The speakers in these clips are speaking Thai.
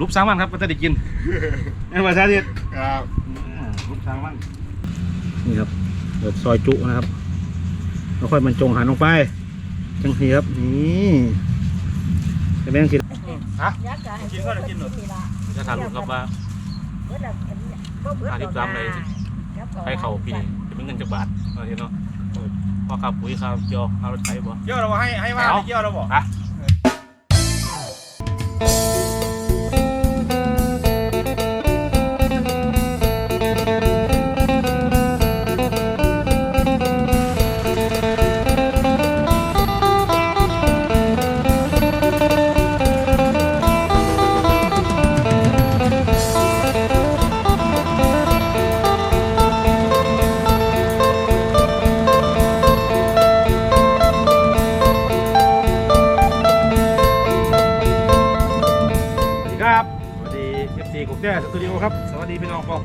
รูปสร้างมันครับก็จะได้กินนี่ภาษาที่ครับรูปสร้างมันนี่ครับเปิดซอยจุนะครับแล้วค่อยมันจงหันลงไป จังทีครับนี่จะแบ่งกินฮะกินก็ได้กินหมดจะถามลูกครับว่าอาทิตย์จำเลยให้เขาปีนี้จะเป็นเงินจากบาทเอาทีเนาะเออพอขับปุ๋ยขับเกี่ยวเอารถไถบ่เกี่ยวเราบ่ให้ให้มาเอาเกี่ยวเราบ่อะสวั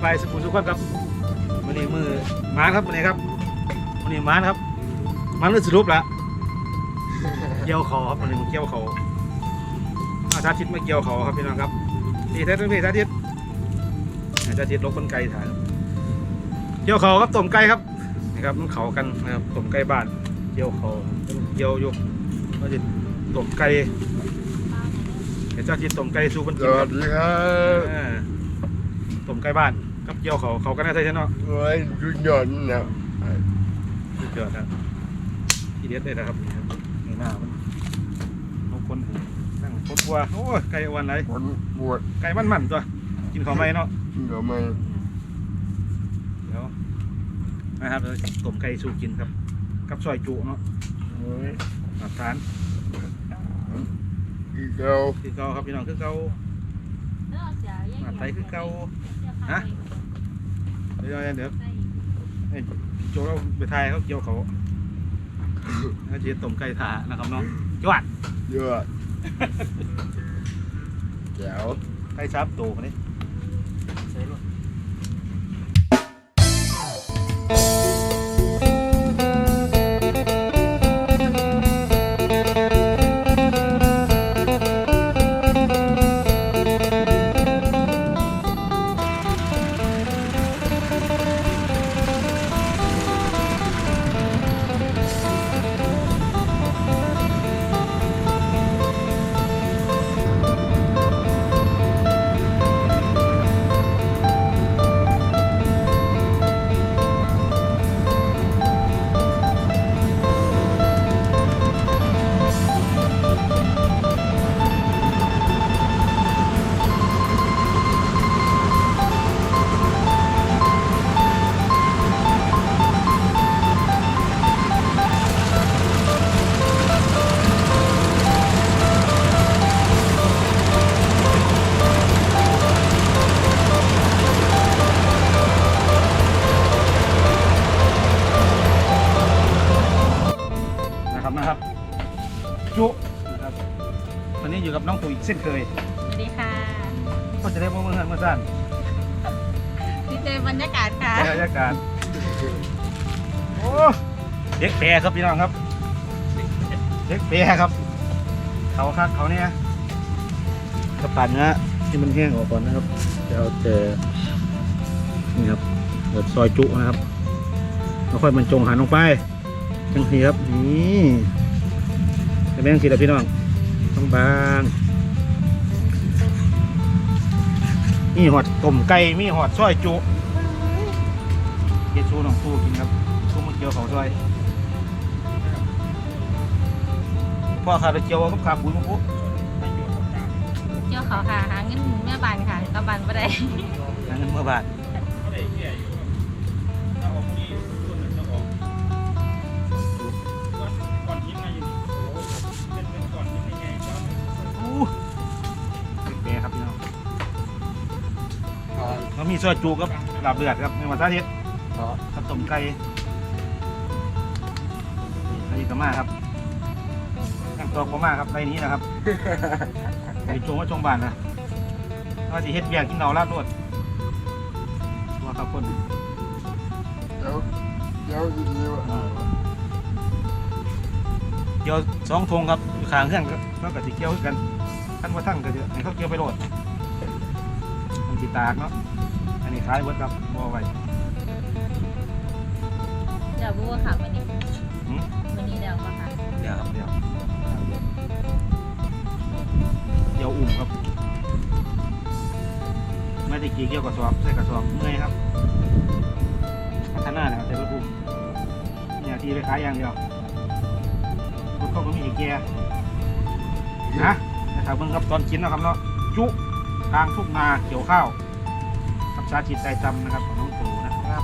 พี่น้องปองไกลสกุลสุขคนครับวันนี้มือมานครับวันนี้ครับวันนี้มานครับมันเรื่องสรุปละเกี่ยวเขาครับวันนี้มันเกี่ยวเขาอาชาติมาเกี่ยวเขาครับพี่น้องครับพี่แท้ทั้งพี่ชาติอาชาติลบคนไกลถ่ายครับเกี่ยวเขาครับต้มไก่ครับนะครับมันเขากันนะครับต้มไก่บ้านเกี่ยวเขาเกี่ยวยกก็จะต้มไก่เดี๋ยวเจ้าที่ต้มไก่สู้คนสกินควัรัสบดีครับเออต้มไก่บ้าน กับเกี่ยวเขาเขากันได้ใช่เนาะโอ้ยจุดยอดนะสุดยอดนะทีเด็ดเลยนะครับนี่หน้ามันเอาคนนั่งคดวัวโอ้ยไก่วันไรคนปวดไก่มันมันๆตัวกินของไม่เนาะเดี๋ยวไม่เดี๋ยวนะครับเราจะต้มไก่สู้กินครับ กับซอยจุเนาะโอ้ยมาทานอีกแล้วคือเก่าครับพี่น้องคือเก่ามาไทยคือเก่าฮะเดี๋ยวเดี๋ยวไอ้พี่โจเราไปทายเขาเกี่ยวเขาเขาจะต้มไก่ถานะครับเนาะจวดเยอะแจ๋วไก่ซับตูคนนี้ใส่รถนะครับ เส้นเคยสวัสดีค่ะก็จะได้มาเมื่อเฮือนเมื่อสั้นดีเจบรรยากาศค่ะบรรยากาศโอ้เด็กแปรครับพี่น้องครับ เด็กแปรครับ เขาคักเขาเนี่ยกระปั่นนะที่มันแห้งออกก่อนนะครับจะเอาแต่นี่ครับเปิดซอยจุนะครับแล้วค่อยมันจงหันลงไปจังทีครับนี่จะแบ่งสีละพี่น้องต้องบาง มีหอดต้มไก่มีหอดซอยจุเกชูน้องตู้กินครับตู้มันเกี๊ยวเขาซอยพ่อขาดเกี๊ยวกับขาปุ๋ยมั้งปุ๊เจ้าเขาค่ะหาเงินแม่บานค่ะกำบันบ่ได้หาเงินเมื่อบาท แล้วมีซอยจูกับลาบเลือดครับในวันอาทิตย์กับต้มไก่ไก่กระมาครับตั้งตัวกระมาครับไรนี้นะครับไก่จงว่าจงบานนะว่าสิเฮ็ดเบียร์กินเหล้าลาดรวดตัวครับคนเดี๋ยวเดี๋ยวอีกแล้วเกี่ยวสองทงครับอยู่ข้างเครื่องก็ก็กะสิเกี่ยวคือกันท่านว่าทั้งก็จะให้เขาเกี่ยวไปโหลดมันติตากเนาะ อันนี้ขายเบิดครับบ่เอาไว้เดี๋ยวบัวค่ะวันนี้หืมวันนี้เดี๋ยวมาค่ะเดี๋ยวครับเดี๋ยวเดี๋ยวอุ่มครับไม่ได้กี่เกี่ยวกับสอบใส่กระสอบเมื่อยครับพัฒนาแล้วใส่รถอุ่มเนี่ยที่ไปขายอย่างเดียวรถเขาก็มีอีกแก่นะนะครับเบิ่งครับตอนกินนะครับเนาะจุทางทุ่งนาเกี่ยวข้าวกับ ชาติใจจำนะครับของน้องตู่นะครับ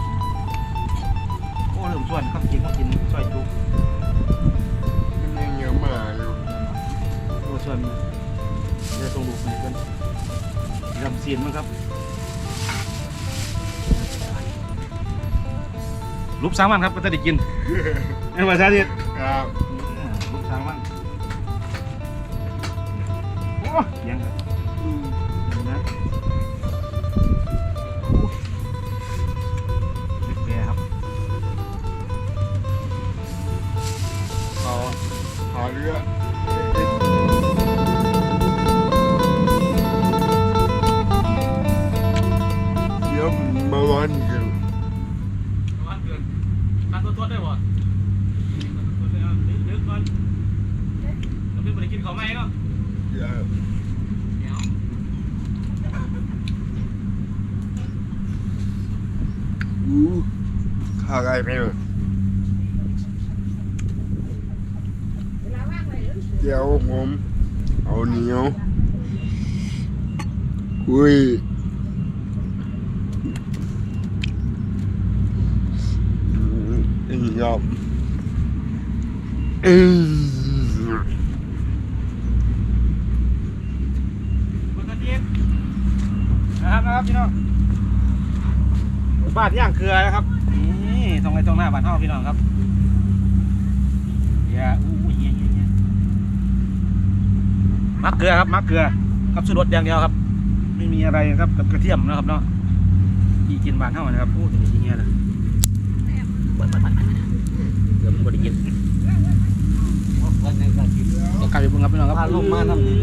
โอ้เริ่มชวนครับกินก็กินซอยจุมันยังเยอะมากอยู่โอ้ชวนเดี๋ยวส่งลูกไปกันลำซียนมั้งครับรูปสามวันครับก็จะได้กินเอ็นภาษาดิครับรูปสามวันโอ้ยังครับ อู้ข้าไก่ไปเลยเดี๋ยวผมเอาเหนียวอุ้ยอืมอีกรอบอืม ปกตินะ ครับนะครับพี่น้องบ้านย่างเกลือนะครับนี่ตรงไหนตรงหน้าบ้านเฮาพี่น้องครับอย่าอู้ยเงี้ยเงี้ยเงี้ยมักเกลือครับมักเกลือกับสุรสอย่างเดียวครับ ไม่มีอะไรครับกับกระเทียมนะครับเนาะที่กินบ้านเฮานะครับพูดอย่างนี้เงี้ยนะบัดบัดบัดเดี๋ยวมันบ่ได้กินต้องกลับไปเบิ่งครับพี่น้องครับพาลงมาทำนี่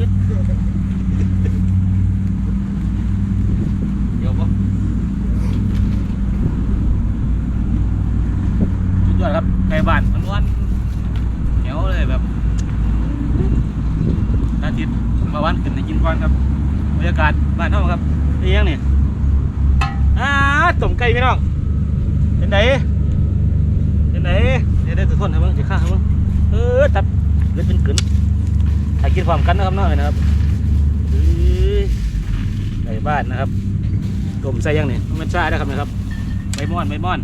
เดี๋ยวบ่สุดยอดครับไก่บ้านมันวันเหนียวเลยแบบอาทิตย์มาวันขึ้นใน ก่อนครับบรรยากาศบ้านเฮาครับนี่ยังนี่อ่าต้มไก่พี่น้องเป็นไดเป็นไดเดี๋ยวได้จะทนให้เบิ่งจะฆ่าให้เบิ่งเออตับเลือดเป็นกึนถ้ายกินพร้อมกันนะครับเนาะนะครับเอ้ยไก่บ้านนะครับต้มใส่ยังนี่มันใช่นะครับนะครับใบม่อนใบม่อน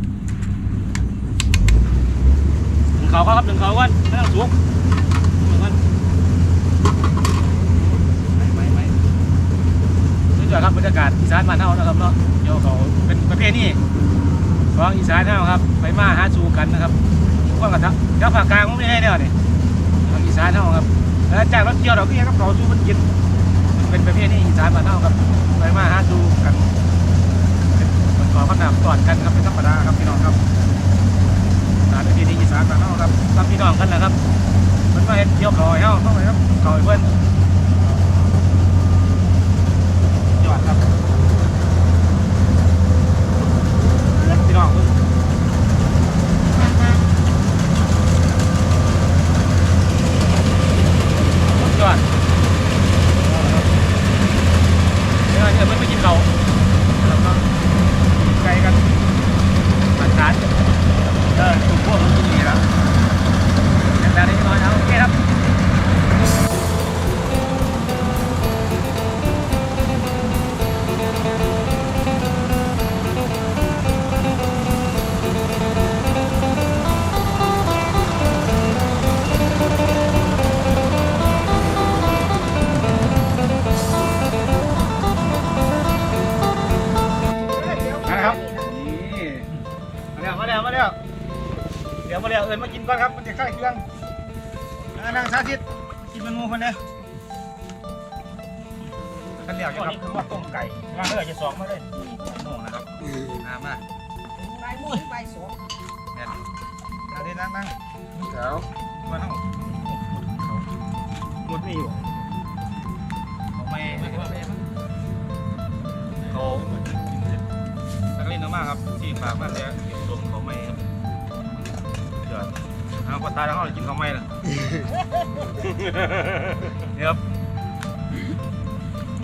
หนึ่งเขาครับหนึ่งเขาก่อนไม่ต้องสุกหนึ่งก่อนไม่ไม่ไม่ นี่จ้ะครับบรรยากาศอีสานบ้านเฮานะครับเนาะเดี๋ยวเขาเป็นประเภทนี้ของอีสานเฮาครับ ไปมาหาสู่กันนะครับข้อกระทะกับภาคกลางมันไม่ได้เนี่ยนี่ของอีสานเฮาครับแล้วจากรถเกี่ยวดอกเบี้ยกับเขาสู่มันกินเป็นประเภทนี้อีสานบ้านเฮาครับ ไปมาหาสู่กันเป็นคนขอขนามตอดกันครับเป็นธรรมดาครับพี่น้องครับสารประเพณีอีสานบ้านเฮาครับทำพี่น้องกันแหละครับมันมาเห็นเกี่ยวเขาเฮาเข้าไปครับเขาเพื่อน มันงูคนเดียวกันเหลียวอยู่ครับคือว่าต้มไก่ว่างเลยจะสองมาเลยโมงนะครับน้ำมาใบมุ้ยใบสองเนี่ยสาธิตนั่งนั่งแถวมานั่งหมดนี่อยู่เขาไม่เขาฝากมาแต่เก็บรวมเขาไม่ครับเดี๋ยวเอาพอตายแล้วเขาจะกินเขาไม่ล่ะ นี่ครับ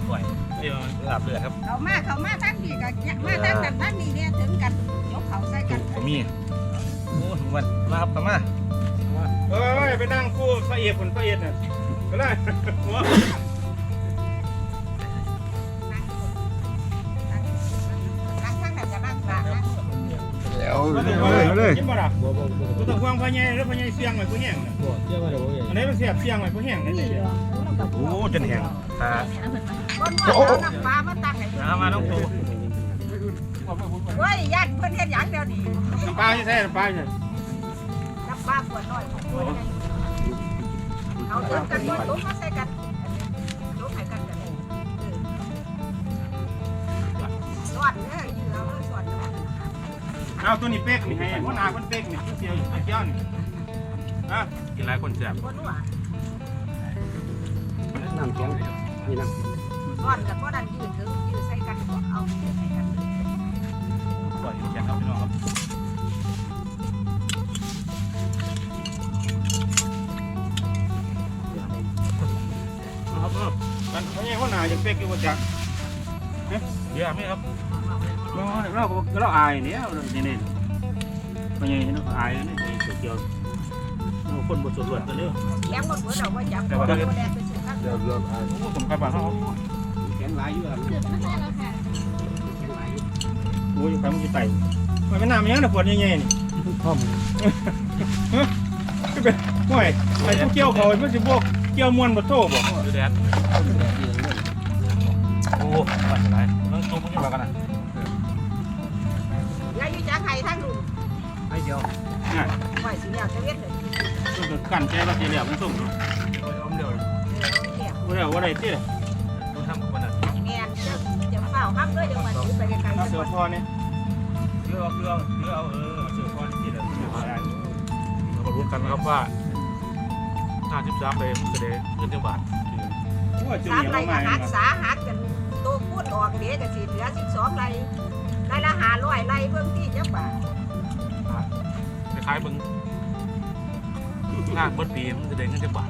สวยนี่มันลาบเลือดครับเขามาเขามาทั้งนี้กับมาทั้งนั้นทั้งนี้เนี่ยถึงกันยกเขาใส่กัน ผมมีโอ้ถึงวันมาครับกลับมาเอ้ยไปนั่งคู่พระเอกคนพระเอกน่ะไป เลเลยยเลยกินบ่ล่ะกูต้องควงพญายหรือพญายเสียงไว้ผู้แห้งน่ะอันนี้มันเสียบเสียงไว้ผู้แห้งนั่นเองโอ้จนแห้งตาคนว่าเอาน้ำปลามาตั้งให้น้ำมาน้องปูเฮ้ยญาติเพิ่นเฮ็ดหยังเดี๋ยวนี้น้ำปลาที่แท้น้ำปลาเนี่น้ำปลาขวดน้อยขวดใหญ่เอาเติมกันด้วยตุ้มาใส่กันตุ้มให้กันกันเลยสวัสดียืนเอ เอาตัวนี้เป๊กนี่ให้หัวหน้าคนเป๊กนี่เสียวไอ้เจ้านี่อะกินหลายคนแซ่บคนว่าน้ำแข็งนี่น้ก่อนกับก็ดันยืนถึงยืนใส่กันเอาใส่กันปล่อยแกครับพี่น้องครับครับมันพญายหัวหน้ายังเป๊กอยู่ว่าจักเฮ้ยเดี๋ยวไหมครับ เราเราเราอายเนี่ยนี่นี่มันยังนี่อายนี่เกี่ยวคนบทสวดกันเร็วแข็งหมดเหมือนเราว่าจับคนแดงไปสู่ข้างเดี๋ยวเริ่มอานผมไปบ้านเขาแข็งหลายอยู่อะเกือบไม่ได้แล้วค่ะแข็งหลายอยู่โอ้ยไปมันจะไต่มันเป็นน้ำยังนะปวดยังไงนี่ท่อมเป็นห่วยไอ้เกี่ยวเขามันจะพวกเกี่ยวมวนบทโต้บ่ดูแดดโอ้ปัดไรต้องตุ้มมันอยู่กันนะ จากใครทั้งลุงไอ้เดียวไหวสิเนี่ยจะเวียนเลยต้องกันแก้เราจะเหลี่ยมมันตุ้มอมเดียวเนี่ยว่าว่าอะไรที่ต้องทำกับมันอะแม่จะจะเฝ้าห้ามด้วยเดี๋ยวมาถือไปไกลๆเอาจะเสืหมอดพอเนี่ยเสือเอาเสือเสือเอาเออเสือพอที่เดี๋ยวเรามาลุ้นกันนะครับว่า53ไปมันจะได้เงินจังบาทว่าจุดสามนี้ไรมาหักสาหักกันตัวพูดออกเดี๋ยวก็สิเหลือสิบสองไร ไรละหาร้อยไรเบื้องที่จังบ่าคล้ายๆมึงงานบดปีมันจะได้เงินจังบาท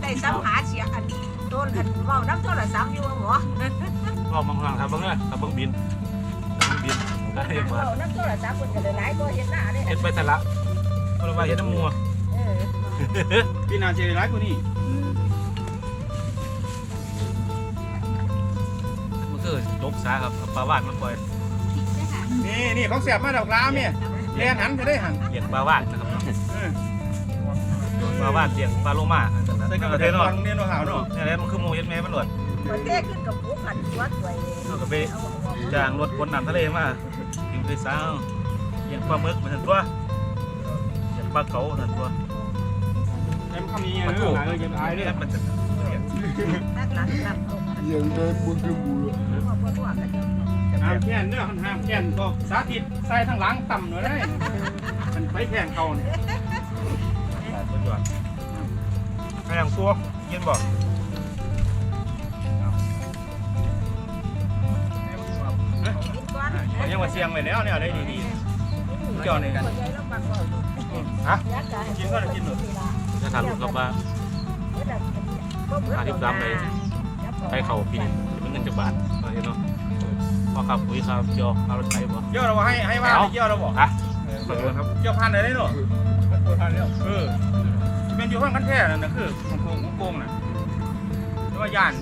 ได้ซ้ำหาเสียอันโดนอันเว้าน้ำโทรศัพท์อยู่หมอก็บางครั้งครับบางเนี่ยครับบางบินบินได้บาทเว้าน้ำโทรศัพท์คนก็เลยหลายตัวเห็นหน้าเนี่ยเฮ็ดไปแต่ละเพราะว่าเฮ็ดน้ำมัวเออพี่นาเจริญร้ายกว่านี้มันคือจกสาครับปลาว่านมันปล่อย นี่นี่เขาเสียบมาดอกลามเนี่ยเลี้ยงหันไปได้หันเลี้ยงปลาว่านนะครับปลาว่านเลี้ยงปลาโลมาใส่กระเทียมนอนเนี่ยนอนหาวเนาะเนี่ยแหละมันคือหมูเย็ดแม่มันหลวดคนเท่ขึ้นกับปุ๊กหันตัวสวยเลยเอากระเบะเอาเอาจางรถบนน้ำทะเลมากินไปซาวเลี้ยงปลาหมึกมาทันตัวเลี้ยงปลาเก๋าทันตัวเต็มคำนี้ปลาเนทูอะหลายเลยจะตายเลยมันจะเลี้ยงนักหลังหลังเอายังได้บุญคือบุญ เอาพวกพวกกันเดี๋ยวห้ามแค่นเนื้อห้ามแค่นก็สาธิตใส่ทั้งหลังต่ำหน่อยได้มันไปแข่งเขาเนี่ยสุดยอดแม่งตัวยินบอกกินก่อนยังมาเสียงไปแล้วเนี่ยได้ดีๆเจ้านี่ตัวใหญ่แล้วปักก่อนฮะยักษ์กายกินก็ได้กินหมดจะถามลูกครับว่าหาที่ซ้ำเลยไปเขาปีนี้เป็นเงินจากบาทมาเห็ นเนาะพอขับปุ๋ยครับเกี่ยวเอารถไถบ่ เกี่ยวเราให้ให้ว่าเกี่ยวเราบอกอะขอโทษครับเกี่ยวพันไหนได้เนาะพันแล้วเออเป็นอยู่ข้างกันแท้นั่นนะคือของโกงของโกงน่ะหรือว่าย่าน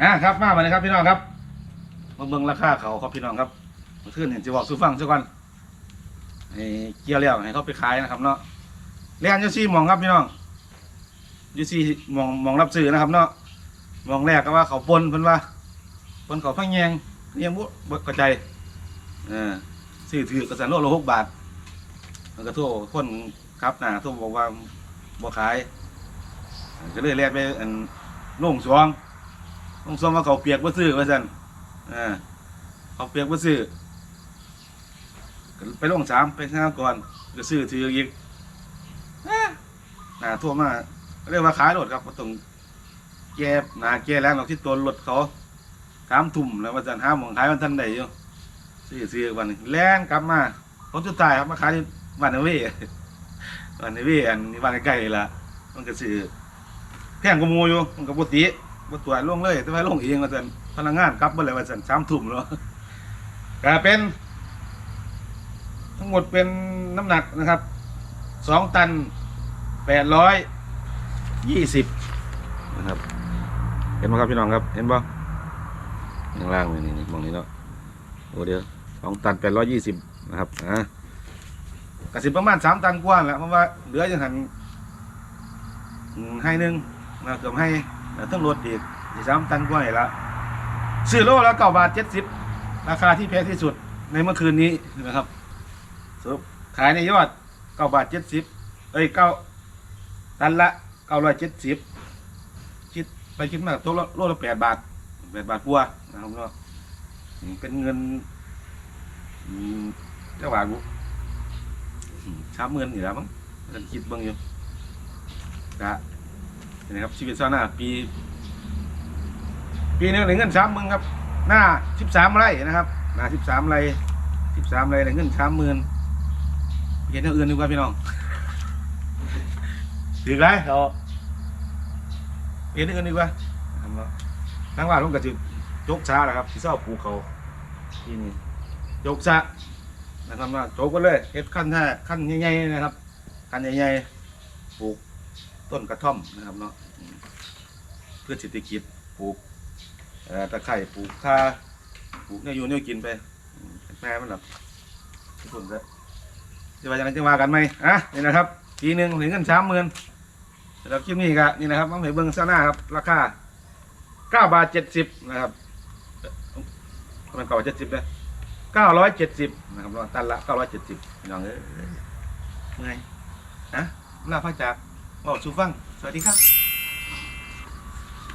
อะครับมาไปเลยครับพี่น้องครับมาเบิ่งราคาเขาครับพี่น้องครับเมื่อคืนเห็นจะบอกสู้ฟังสักวันให้เกี่ยวแล้วให้เขาไปขายนะครับเนาะเรียนอยู่ซี่หมองครับพี่น้องอยู่ซี่หมองหมองรับซื้อนะครับเนาะห มองแรกก็ว่าเขาปนเพิ่นว่าปนเขาพังแยงเรียงบุบกระจายเออซื้อถือกระสันโลละหกบาทมันก็โทษคนครับนะโทษบอกว่าบ่ขาย ก็เลยแลกไปอันโล่งสวงต้องซอมว่าเขาเปียกว่าซื้อว่าซั่นอ่าเขาเปียกว่าซื้อไปลงสามไปห้าก่อนก็ซื้อถืออีกอ่าหนาทั่วมาเรียกว่าขายรถครับต้อง แก้หนาแก้แรงหรอกที่ตัวรถเขาสามทุ่มแล้วว่าจะห้าโมงขายวันทันใดอยู่ซื้อซื้อวันแล่นกลับมาผมสุดท้ายครับมาขายที่บ้านนเวบ้านนเวอันนี้บ้านใกล้ๆละมันก็ซื้อแพงกว่ามูอยู่มันก็ปกติบตัวจลงเลยแต่ว่าลงเองว่าซั่นพนักงานกลับมาเลยว่าซั่นสามทุ่มแล้วก็เป็น ทั้งหมดเป็นน้ำหนักนะครับสองตันแปดร้อยยี่สิบนะครับ เห็นไหมครับพี่น้องครับ เห็นป่ะข้างล่างนี่นี่มองนี้เนาะโอ้เดียวสองตันแปดร้อยยี่สิบนะครับอะกระสิบประมาณสามตันกว่าแหละเพราะว่าเหลือยังหันให้หนึ่งนะเกือบให้ต้องลดอีกอีกสามตันกว่าอีกละซื้อโลละเก้าบาทเจ็ดสิบราคาที่แพงที่สุดในเมื่อคืนนี้นะครับสรุปขายในยอดเก้าบาทเจ็ดสิบเอ้ยเก้าตันละเก้าร้อยเจ็ดสิบ ไปคิดมาตัวละโลละแปดบาทแปดบาทกว่านะครับเนาะเป็นเงินเจ้าบาทบุสามหมื่นนี่แหละมั้งกันคิดบ้างอยู่กะนี่นะครับชีวิตชาวนาปี ปีหนึงได้เงินสามหมื่นครับ หน้าสิบสามไร่นะครับ หน้าสิบสามไร่สิบสามไร่ได้เงินสามหมื่นเห็นอย่าอื่นดีกว่าพี่น้องถือไรเรา เอ็นอื่นดีกว่านะครับเนาะทั้งว่าลงกับจิโจกช้าแหละครับที่เศร้าภูเขาที่นี่โจกช้านะครับว่าโจกกันเลยเฮ็ดขั้นแท้ขั้นใหญ่ๆนะครับขั้นใหญ่ๆปลูกต้นกระท่อมนะครับเนาะเพื่อเศรษฐกิจปลูกตะไคร่ปลูกข่าปลูกเนี่ยอยู่เนี่ยกินไปแม่มันหรอกทุกคนจะจะว่าอย่างไรจะว่ากันไหมอะนี่นะครับปีหนึ่งถึงเงินสามหมื่น สำหรับคลิปนี้ก็นี่นะครับมาให้เบิ้งซาหน้าครับ ราคา9บาท70นะครับเอ่อมันเก้าร้อยเจ็ดสิบเลย970นะครับตันละ970พี่น้องเอ้ยไงนะลาพระจากบอกสูฟัง สวัสดีครับ